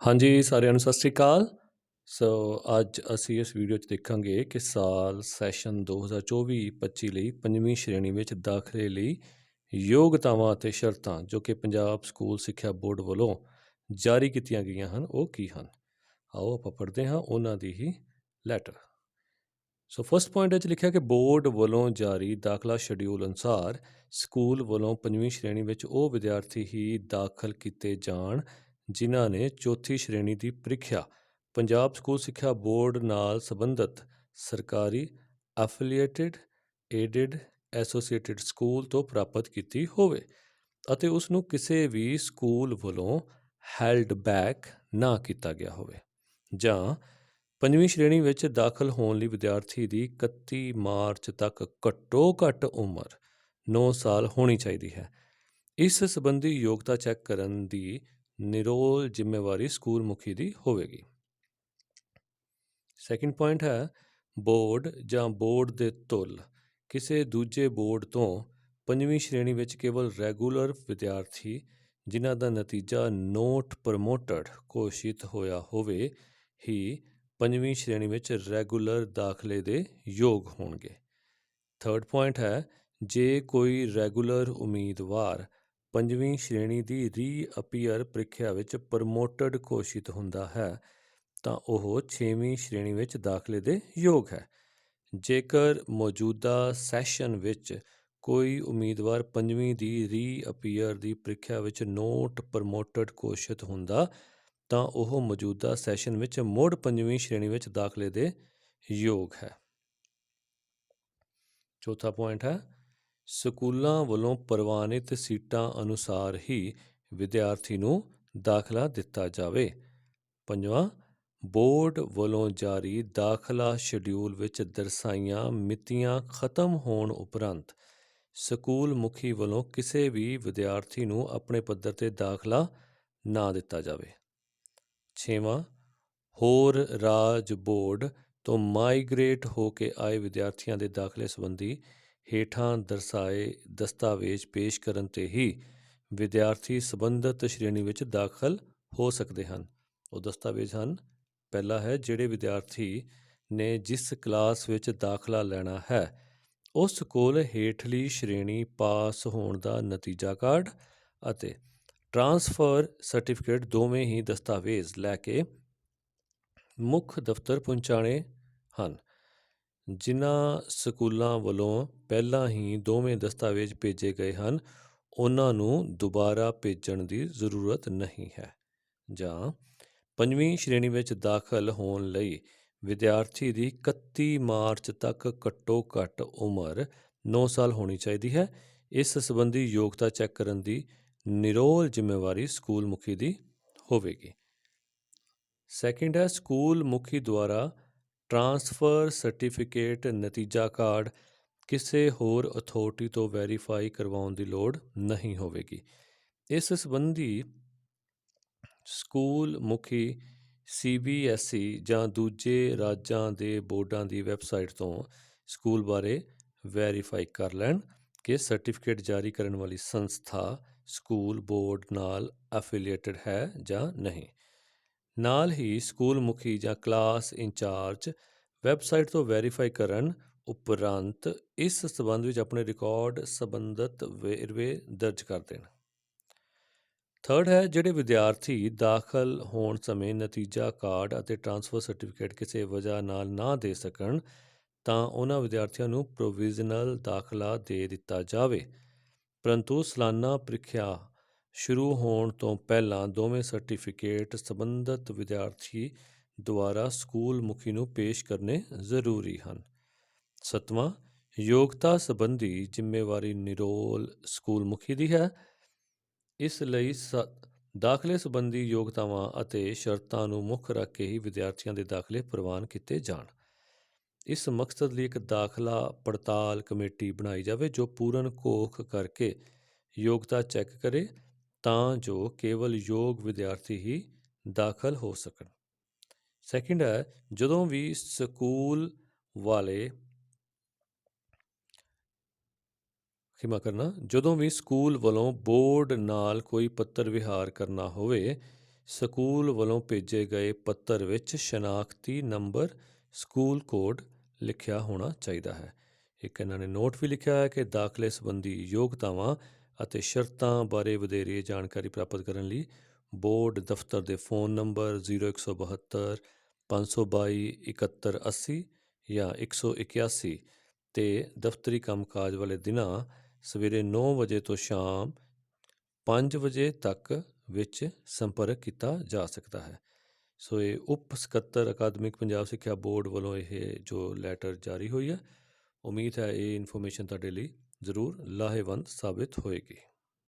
ਹਾਂਜੀ, ਸਾਰਿਆਂ ਨੂੰ ਸਤਿ ਸ੍ਰੀ ਅਕਾਲ। ਸੋ ਅੱਜ ਅਸੀਂ ਇਸ ਵੀਡੀਓ 'ਚ ਦੇਖਾਂਗੇ ਕਿ ਸਾਲ ਸੈਸ਼ਨ 2024-25 ਲਈ ਪੰਜਵੀਂ ਸ਼੍ਰੇਣੀ ਵਿੱਚ ਦਾਖਲੇ ਲਈ ਯੋਗਤਾਵਾਂ ਅਤੇ ਸ਼ਰਤਾਂ ਜੋ ਕਿ ਪੰਜਾਬ ਸਕੂਲ ਸਿੱਖਿਆ ਬੋਰਡ ਵੱਲੋਂ ਜਾਰੀ ਕੀਤੀਆਂ ਗਈਆਂ ਹਨ, ਉਹ ਕੀ ਹਨ? ਆਓ ਆਪਾਂ ਪੜ੍ਹਦੇ ਹਾਂ ਉਹਨਾਂ ਦੀ ਹੀ ਲੈਟਰ ਸੋ ਫਸਟ ਪੁਆਇੰਟ ਵਿੱਚ ਲਿਖਿਆ ਕਿ ਬੋਰਡ ਵੱਲੋਂ ਜਾਰੀ ਦਾਖਲਾ ਸ਼ਡਿਊਲ ਅਨੁਸਾਰ ਸਕੂਲ ਵੱਲੋਂ ਪੰਜਵੀਂ ਸ਼੍ਰੇਣੀ ਵਿੱਚ ਉਹ ਵਿਦਿਆਰਥੀ ਹੀ ਦਾਖਲ ਕੀਤੇ ਜਾਣ ਜਿਨ੍ਹਾਂ ਨੇ ਚੌਥੀ ਸ਼੍ਰੇਣੀ ਦੀ ਪ੍ਰੀਖਿਆ ਪੰਜਾਬ ਸਕੂਲ ਸਿੱਖਿਆ ਬੋਰਡ ਨਾਲ ਸੰਬੰਧਿਤ ਸਰਕਾਰੀ ਐਫੀਲੀਏਟਿਡ ਏਡਿਡ ਐਸੋਸੀਏਟਿਡ ਸਕੂਲ ਤੋਂ ਪ੍ਰਾਪਤ ਕੀਤੀ ਹੋਵੇ ਅਤੇ ਉਸ ਨੂੰ ਕਿਸੇ ਵੀ ਸਕੂਲ ਵੱਲੋਂ ਹੈਲਡ ਬੈਕ ਨਾ ਕੀਤਾ ਗਿਆ ਹੋਵੇ। ਜਾਂ ਪੰਜਵੀਂ ਸ਼੍ਰੇਣੀ ਵਿੱਚ ਦਾਖਲ ਹੋਣ ਲਈ ਵਿਦਿਆਰਥੀ ਦੀ 31 ਮਾਰਚ ਤੱਕ ਘੱਟੋ ਘੱਟ ਉਮਰ 9 ਸਾਲ ਹੋਣੀ ਚਾਹੀਦੀ ਹੈ। ਇਸ ਸੰਬੰਧੀ ਯੋਗਤਾ ਚੈੱਕ ਕਰਨ ਦੀ ਨਿਰੋਲ ਜ਼ਿੰਮੇਵਾਰੀ ਸਕੂਲ ਮੁਖੀ ਦੀ ਹੋਵੇਗੀ। ਸੈਕਿੰਡ ਪੁਆਇੰਟ ਹੈ, ਬੋਰਡ ਜਾਂ ਬੋਰਡ ਦੇ ਤੁਲ ਕਿਸੇ ਦੂਜੇ ਬੋਰਡ ਤੋਂ ਪੰਜਵੀਂ ਸ਼੍ਰੇਣੀ ਵਿੱਚ ਕੇਵਲ ਰੈਗੂਲਰ ਵਿਦਿਆਰਥੀ, ਜਿਨ੍ਹਾਂ ਦਾ ਨਤੀਜਾ ਨੋਟ ਪ੍ਰਮੋਟਡ ਘੋਸ਼ਿਤ ਹੋਇਆ ਹੋਵੇ, ਹੀ ਪੰਜਵੀਂ ਸ਼੍ਰੇਣੀ ਵਿੱਚ ਰੈਗੂਲਰ ਦਾਖਲੇ ਦੇ ਯੋਗ ਹੋਣਗੇ। ਥਰਡ ਪੁਆਇੰਟ ਹੈ, ਜੇ ਕੋਈ ਰੈਗੂਲਰ ਉਮੀਦਵਾਰ ਪੰਜਵੀਂ ਸ਼੍ਰੇਣੀ ਦੀ ਰੀ ਅਪੀਅਰ ਪ੍ਰੀਖਿਆ ਵਿੱਚ ਪ੍ਰਮੋਟਡ ਘੋਸ਼ਿਤ ਹੁੰਦਾ ਹੈ, ਤਾਂ ਉਹ 6ਵੀਂ ਸ਼੍ਰੇਣੀ ਵਿੱਚ ਦਾਖਲੇ ਦੇ ਯੋਗ ਹੈ। ਜੇਕਰ ਮੌਜੂਦਾ ਸੈਸ਼ਨ ਵਿੱਚ ਕੋਈ ਉਮੀਦਵਾਰ ਪੰਜਵੀਂ ਦੀ ਰੀ ਅਪੀਅਰ ਦੀ ਪ੍ਰੀਖਿਆ ਵਿੱਚ ਨੋਟ ਪ੍ਰਮੋਟਡ ਘੋਸ਼ਿਤ ਹੁੰਦਾ, ਤਾਂ ਉਹ ਮੌਜੂਦਾ ਸੈਸ਼ਨ ਵਿੱਚ ਮੁੜ ਪੰਜਵੀਂ ਸ਼੍ਰੇਣੀ ਵਿੱਚ ਦਾਖਲੇ ਦੇ ਯੋਗ ਹੈ। ਚੌਥਾ ਪੁਆਇੰਟ ਹੈ ਸਕੂਲਾਂ ਵੱਲੋਂ ਪ੍ਰਵਾਨਿਤ ਸੀਟਾਂ ਅਨੁਸਾਰ ਹੀ ਵਿਦਿਆਰਥੀ ਨੂੰ ਦਾਖਲਾ ਦਿੱਤਾ ਜਾਵੇ। ਪੰਜਵਾਂ, ਬੋਰਡ ਵੱਲੋਂ ਜਾਰੀ ਦਾਖਲਾ ਸ਼ਡਿਊਲ ਵਿੱਚ ਦਰਸਾਈਆਂ ਮਿਤੀਆਂ ਖਤਮ ਹੋਣ ਉਪਰੰਤ ਸਕੂਲ ਮੁਖੀ ਵੱਲੋਂ ਕਿਸੇ ਵੀ ਵਿਦਿਆਰਥੀ ਨੂੰ ਆਪਣੇ ਪੱਧਰ ਤੇ ਦਾਖਲਾ ਨਾ ਦਿੱਤਾ ਜਾਵੇ। ਛੇਵਾਂ, ਹੋਰ ਰਾਜ ਬੋਰਡ ਤੋਂ ਮਾਈਗ੍ਰੇਟ ਹੋ ਕੇ ਆਏ ਵਿਦਿਆਰਥੀਆਂ ਦੇ ਦਾਖਲੇ ਸੰਬੰਧੀ ਹੇਠਾਂ ਦਰਸਾਏ ਦਸਤਾਵੇਜ਼ ਪੇਸ਼ ਕਰਨ ਤੇ ਹੀ ਵਿਦਿਆਰਥੀ ਸੰਬੰਧਿਤ ਸ਼੍ਰੇਣੀ ਵਿੱਚ ਦਾਖਲ ਹੋ ਸਕਦੇ ਹਨ। ਉਹ ਦਸਤਾਵੇਜ਼ ਹਨ। ਪਹਿਲਾ ਹੈ, ਜਿਹੜੇ ਵਿਦਿਆਰਥੀ ਨੇ ਜਿਸ ਕਲਾਸ ਵਿੱਚ ਦਾਖਲਾ ਲੈਣਾ ਹੈ, ਉਸ ਕੋਲ ਹੇਠਲੀ ਸ਼੍ਰੇਣੀ ਪਾਸ ਹੋਣ ਦਾ ਨਤੀਜਾ ਕਾਰਡ ਅਤੇ ਟ੍ਰਾਂਸਫਰ ਸਰਟੀਫਿਕੇਟ ਦੋਵੇਂ ਹੀ ਦਸਤਾਵੇਜ਼ ਲੈ ਕੇ ਮੁੱਖ ਦਫ਼ਤਰ ਪਹੁੰਚਾਣੇ ਹਨ। ਜਿਨ੍ਹਾਂ ਸਕੂਲਾਂ ਵੱਲੋਂ ਪਹਿਲਾਂ ਹੀ ਦੋਵੇਂ ਦਸਤਾਵੇਜ਼ ਭੇਜੇ ਗਏ ਹਨ, ਉਹਨਾਂ ਨੂੰ ਦੁਬਾਰਾ ਭੇਜਣ ਦੀ ਜ਼ਰੂਰਤ ਨਹੀਂ ਹੈ। ਜਾਂ ਪੰਜਵੀਂ ਸ਼੍ਰੇਣੀ ਵਿੱਚ ਦਾਖਲ ਹੋਣ ਲਈ ਵਿਦਿਆਰਥੀ ਦੀ 31 ਮਾਰਚ ਤੱਕ ਘੱਟੋ ਘੱਟ ਉਮਰ 9 ਸਾਲ ਹੋਣੀ ਚਾਹੀਦੀ ਹੈ। ਇਸ ਸੰਬੰਧੀ ਯੋਗਤਾ ਚੈੱਕ ਕਰਨ ਦੀ ਨਿਰੋਲ ਜ਼ਿੰਮੇਵਾਰੀ ਸਕੂਲ ਮੁਖੀ ਦੀ ਹੋਵੇਗੀ। ਸੈਕਿੰਡ ਹੈ ਸਕੂਲ ਮੁਖੀ ਦੁਆਰਾ ਟਰਾਂਸਫਰ ਸਰਟੀਫਿਕੇਟ ਨਤੀਜਾ ਕਾਰਡ ਕਿਸੇ ਹੋਰ ਅਥਾਰਟੀ ਤੋਂ ਵੈਰੀਫਾਈ ਕਰਵਾਉਣ ਦੀ ਲੋੜ ਨਹੀਂ ਹੋਵੇਗੀ। ਇਸ ਸੰਬੰਧੀ ਸਕੂਲ ਮੁਖੀ ਸੀਬੀਐਸਈ ਜਾਂ ਦੂਜੇ ਰਾਜਾਂ ਦੇ ਬੋਰਡਾਂ ਦੀ ਵੈਬਸਾਈਟ ਤੋਂ ਸਕੂਲ ਬਾਰੇ ਵੈਰੀਫਾਈ ਕਰ ਲੈਣ ਕਿ ਸਰਟੀਫਿਕੇਟ ਜਾਰੀ ਕਰਨ ਵਾਲੀ ਸੰਸਥਾ ਸਕੂਲ ਬੋਰਡ ਨਾਲ ਐਫੀਲੀਏਟਡ ਹੈ ਜਾਂ ਨਹੀਂ। ਨਾਲ ਹੀ ਸਕੂਲ ਮੁਖੀ ਜਾਂ ਕਲਾਸ ਇੰਚਾਰਜ ਵੈਬਸਾਈਟ ਤੋਂ ਵੈਰੀਫਾਈ ਕਰਨ ਉਪਰੰਤ ਇਸ ਸਬੰਧ ਵਿੱਚ ਆਪਣੇ ਰਿਕਾਰਡ ਸੰਬੰਧਿਤ ਵੇਰਵੇ ਦਰਜ ਕਰ ਦੇਣ। ਥਰਡ ਹੈ, ਜਿਹੜੇ ਵਿਦਿਆਰਥੀ ਦਾਖਲ ਹੋਣ ਸਮੇਂ ਨਤੀਜਾ ਕਾਰਡ ਅਤੇ ਟ੍ਰਾਂਸਫਰ ਸਰਟੀਫਿਕੇਟ ਕਿਸੇ ਵਜ੍ਹਾ ਨਾਲ ਨਾ ਦੇ ਸਕਣ, ਤਾਂ ਉਹਨਾਂ ਵਿਦਿਆਰਥੀਆਂ ਨੂੰ ਪ੍ਰੋਵੀਜ਼ਨਲ ਦਾਖਲਾ ਦੇ ਦਿੱਤਾ ਜਾਵੇ। ਪਰੰਤੂ ਸਾਲਾਨਾ ਪ੍ਰੀਖਿਆ ਸ਼ੁਰੂ ਹੋਣ ਤੋਂ ਪਹਿਲਾਂ ਦੋਵੇਂ ਸਰਟੀਫਿਕੇਟ ਸੰਬੰਧਿਤ ਵਿਦਿਆਰਥੀ ਦੁਆਰਾ ਸਕੂਲ ਮੁਖੀ ਨੂੰ ਪੇਸ਼ ਕਰਨੇ ਜ਼ਰੂਰੀ ਹਨ। ਸਤਵਾਂ, ਯੋਗਤਾ ਸੰਬੰਧੀ ਜ਼ਿੰਮੇਵਾਰੀ ਨਿਰੋਲ ਸਕੂਲ ਮੁਖੀ ਦੀ ਹੈ। ਇਸ ਲਈ ਦਾਖਲੇ ਸੰਬੰਧੀ ਯੋਗਤਾਵਾਂ ਅਤੇ ਸ਼ਰਤਾਂ ਨੂੰ ਮੁੱਖ ਰੱਖ ਕੇ ਹੀ ਵਿਦਿਆਰਥੀਆਂ ਦੇ ਦਾਖਲੇ ਪ੍ਰਵਾਨ ਕੀਤੇ ਜਾਣ। ਇਸ ਮਕਸਦ ਲਈ ਇੱਕ ਦਾਖਲਾ ਪੜਤਾਲ ਕਮੇਟੀ ਬਣਾਈ ਜਾਵੇ ਜੋ ਪੂਰਨ ਕੋਖ ਕਰਕੇ ਯੋਗਤਾ ਚੈੱਕ ਕਰੇ ਤਾਂ ਜੋ ਕੇਵਲ ਯੋਗ ਵਿਦਿਆਰਥੀ ਹੀ ਦਾਖਲ ਹੋ ਸਕਣ। ਸੈਕਿੰਡ ਹੈ, ਜਦੋਂ ਵੀ ਸਕੂਲ ਵਾਲੇ ਖਿਮਾ ਕਰਨਾ, ਜਦੋਂ ਵੀ ਸਕੂਲ ਵੱਲੋਂ ਬੋਰਡ ਨਾਲ ਕੋਈ ਪੱਤਰ ਵਿਹਾਰ ਕਰਨਾ ਹੋਵੇ, ਸਕੂਲ ਵੱਲੋਂ ਭੇਜੇ ਗਏ ਪੱਤਰ ਵਿੱਚ ਸ਼ਨਾਖਤੀ ਨੰਬਰ, ਸਕੂਲ ਕੋਡ ਲਿਖਿਆ ਹੋਣਾ ਚਾਹੀਦਾ ਹੈ। ਇੱਕ ਇਹਨਾਂ ਨੇ ਨੋਟ ਵੀ ਲਿਖਿਆ ਹੈ ਕਿ ਦਾਖਲੇ ਸੰਬੰਧੀ ਯੋਗਤਾਵਾਂ ਅਤੇ ਸ਼ਰਤਾਂ ਬਾਰੇ ਵਧੇਰੇ ਜਾਣਕਾਰੀ ਪ੍ਰਾਪਤ ਕਰਨ ਲਈ ਬੋਰਡ ਦਫ਼ਤਰ ਦੇ ਫੋਨ ਨੰਬਰ 0172 522 7180 ਜਾਂ 181 ਤੇ ਦਫ਼ਤਰੀ ਕੰਮਕਾਜ ਵਾਲੇ ਦਿਨਾਂ ਸਵੇਰੇ 9 ਵਜੇ ਤੋਂ ਸ਼ਾਮ 5 ਵਜੇ ਤੱਕ ਵਿੱਚ ਸੰਪਰਕ ਕੀਤਾ ਜਾ ਸਕਦਾ ਹੈ। ਸੋ ਇਹ ਉਪ ਸਕੱਤਰ ਅਕਾਦਮਿਕ ਪੰਜਾਬ ਸਿੱਖਿਆ ਬੋਰਡ ਵੱਲੋਂ ਇਹ ਜੋ ਲੈਟਰ ਜਾਰੀ ਹੋਈ ਹੈ, ਉਮੀਦ ਹੈ ਇਹ ਇਨਫੋਰਮੇਸ਼ਨ ਤੁਹਾਡੇ ਲਈ ਜ਼ਰੂਰ ਲਾਹੇਵੰਦ ਸਾਬਿਤ ਹੋਏਗੀ।